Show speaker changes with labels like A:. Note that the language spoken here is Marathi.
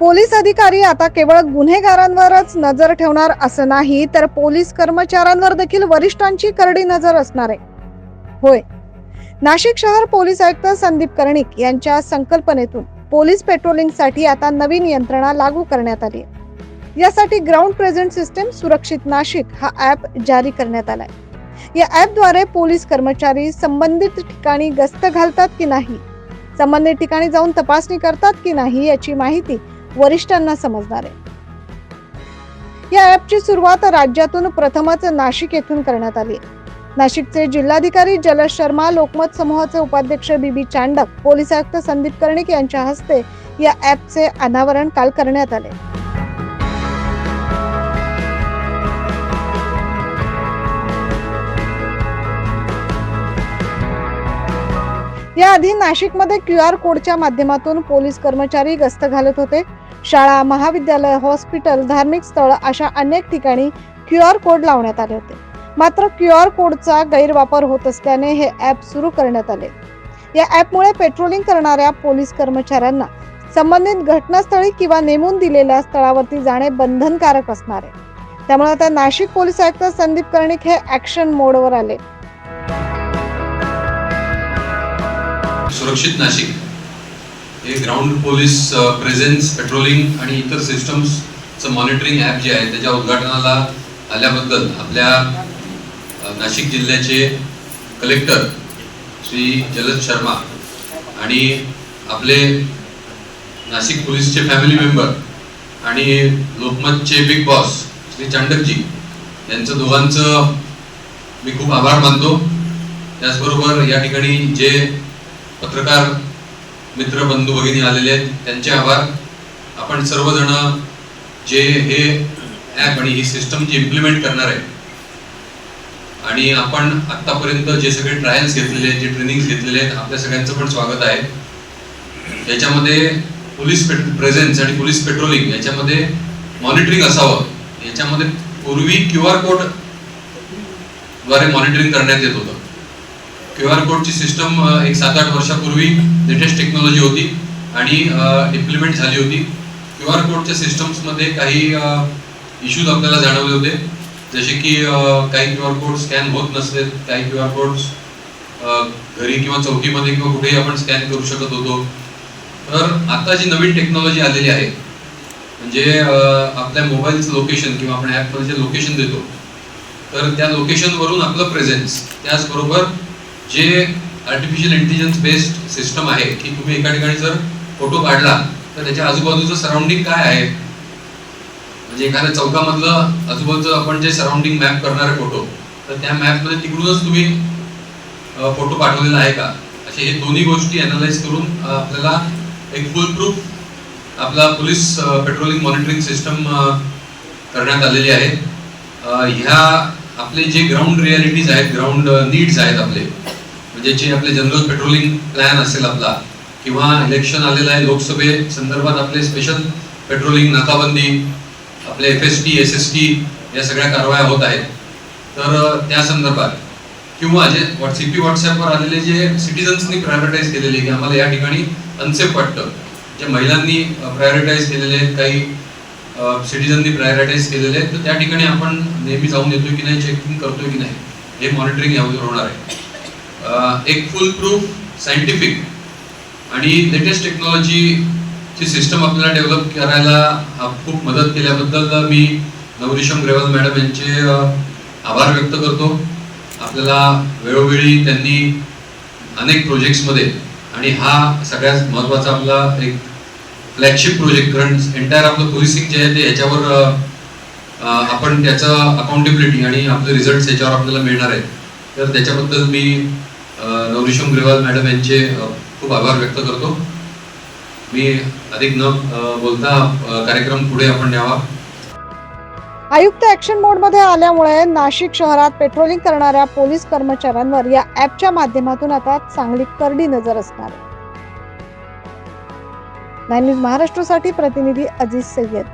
A: पोलीस अधिकारी आता केवळ गुन्हेगारांवरच नजर ठेवणार असं नाही तर पोलीस कर्मचाऱ्यांवर देखील वरिष्ठांची करडी नजर असणार आहे. होय. नाशिक शहर पोलीस आयुक्त संदीप कर्णिक यांच्या संकल्पनेतून पोलीस पेट्रोलिंगसाठी आता नवीन यंत्रणा लागू करण्यात आली आहे. यासाठी ग्राउंड प्रेझेंट सिस्टम सुरक्षित नाशिक हा ॲप जारी करण्यात आलाय. या ॲपद्वारे पोलीस कर्मचारी संबंधित ठिकाणी गस्त घालतात की नाही? संबंधित ठिकाणी जाऊन तपासणी करतात की नाही याची माहिती वरिष्ठांना समजणार आहे. या ऍपची सुरुवात राज्यातून प्रथमच नाशिक येथून करण्यात आली. नाशिकचे जिल्हाधिकारी जलज शर्मा लोकमत समूहाचे उपाध्यक्ष बीबी चांडक पोलीस आयुक्त संदीप कर्णिक यांच्या हस्ते या ऍपचे अनावरण काल करण्यात आले. याआधी नाशिकमध्ये क्यू आर कोडच्या माध्यमातून पोलीस कर्मचारी गस्त घालत होते. शाळा महाविद्यालय हॉस्पिटल धार्मिक स्थळ अशा अनेक ठिकाणी क्यू आर कोड लावण्यात आले होते. मात्र क्यू आर कोडचा गैरवापर होत असल्याने हे ॲप सुरू करण्यात आले. या ॲपमुळे पेट्रोलिंग करणाऱ्या पोलीस कर्मचाऱ्यांना संबंधित घटनास्थळी किंवा नेमून दिलेल्या स्थळावरती जाणे बंधनकारक असणार आहे. त्यामुळे आता नाशिक पोलीस आयुक्त संदीप कर्णिक हे ऍक्शन मोडवर आले.
B: सुरक्षित नाशिक. म्हणजे ग्राउंड पोलीस प्रेझेन्स पेट्रोलिंग आणि इतर सिस्टम्सचं मॉनिटरिंग ॲप जे आहे त्याच्या उद्घाटनाला आल्याबद्दल आपल्या नाशिक जिल्ह्याचे कलेक्टर श्री जलद शर्मा आणि आपले नाशिक पोलीसचे फॅमिली मेंबर आणि लोकमतचे बिग बॉस श्री चांडकजी यांचं दोघांचं मी खूप आभार मानतो. त्याचबरोबर या ठिकाणी जे पत्रकार मित्र बंधू भगिनी आलेले आहेत त्यांचे आभार. आपण सर्वजण जे हे ॲप आणि ही सिस्टम जी इम्प्लिमेंट करणार आहे आणि आपण आतापर्यंत जे सगळे ट्रायल्स घेतलेले आहेत जे ट्रेनिंग घेतलेले आहेत आपल्या सगळ्यांचं पण स्वागत आहे. याच्यामध्ये पोलीस प्रेझेन्स आणि पोलीस पेट्रोलिंग याच्यामध्ये मॉनिटरिंग असावं. याच्यामध्ये पूर्वी क्यू आर कोडद्वारे मॉनिटरिंग करण्यात येत होतं. क्यू आर कोडची सिस्टम एक सात आठ वर्षापूर्वी लेटेस्ट टेक्नॉलॉजी होती आणि इम्प्लिमेंट झाली होती. क्यू आर कोडच्या सिस्टम्समध्ये काही इश्यूज आपल्याला जाणवले होते. जसे की काही क्यू आर कोड स्कॅन होत नसले काही क्यू आर कोड्स घरी किंवा चौकीमध्ये किंवा कुठेही आपण स्कॅन करू शकत होतो. तर आता जी नवीन टेक्नॉलॉजी आलेली आहे म्हणजे आपल्या मोबाईलचं लोकेशन किंवा आपण ॲपमध्ये जे लोकेशन देतो तर त्या लोकेशनवरून आपलं प्रेझेन्स त्याचबरोबर जे आर्टिफिशियल इंटेलिजन्स बेस्ड सिस्टम आहे की तुम्ही एका ठिकाणी जर फोटो काढला तर त्याच्या आजूबाजूचं सराउंडिंग काय आहे? म्हणजे एखाद्या चौकामधलं आजूबाजूचं आपण जे सराउंडिंग मॅप करणारे फोटो तर त्या मॅपमध्ये तिकडूनच तुम्ही फोटो पाठवलेला आहे का? असे हे दोन्ही गोष्टी अनालाइज करून आपल्याला एक फुल प्रूफ आपला पोलीस पेट्रोलिंग मॉनिटरिंग सिस्टम करण्यात आलेली आहे. ह्या आपले जे ग्राउंड रियालिटीज आहेत ग्राउंड नीड्स आहेत आपले म्हणजे जे आपले जनरल पेट्रोलिंग प्लॅन असेल आपला किंवा इलेक्शन आलेलं आहे लोकसभे संदर्भात आपले स्पेशल पेट्रोलिंग नाकाबंदी आपले F S T S S T या सगळ्या कारवाया होत आहेत. तर त्या संदर्भात किंवा जे सी पी व्हॉट्सॲपवर आलेले जे सिटीजन्सनी प्रायोरिटाईज केलेले की आम्हाला या ठिकाणी अनसेफ वाटतं. जे महिलांनी प्रायोरिटाईज केलेले आहेत काही सिटीजननी प्रायोरिटाईज केलेले आहेत तर त्या ठिकाणी आपण नेहमी जाऊन येतोय की नाही चेकिंग करतोय की नाही हे मॉनिटरिंग यावर होणार आहे. एक फुल प्रूफ सायंटिफिक आणि लेटेस्ट टेक्नॉलॉजीची सिस्टम आपल्याला डेव्हलप करायला खूप मदत केल्याबद्दल मी नवरिशम ग्रेवाल मॅडम यांचे आभार व्यक्त करतो. आपल्याला वेळोवेळी त्यांनी अनेक प्रोजेक्ट्समध्ये आणि हा सगळ्यात महत्त्वाचा आपला एक फ्लॅगशिप प्रोजेक्ट कारण एंटायर आपलं पोलिसिंग जे आहे ते ह्याच्यावर आपण त्याचं अकाउंटेबिलिटी आणि आपले रिझल्ट याच्यावर आपल्याला मिळणार आहेत तर त्याच्याबद्दल मी नवरिशम ग्रेवाल मॅडम यांचे खूप आभार व्यक्त करतो. मी अधिक न बोलता कार्यक्रम पुढे आपण न्यावा.
A: आयुक्त ऍक्शन मोडमध्ये आल्यामुळे नाशिक शहरात पेट्रोलिंग करणाऱ्या पोलीस कर्मचाऱ्यांवर या ऍपच्या माध्यमातून आता चांगली करडी नजर असणार नाईन न्यूज महाराष्ट्रासाठी प्रतिनिधी अजिज सय्यद.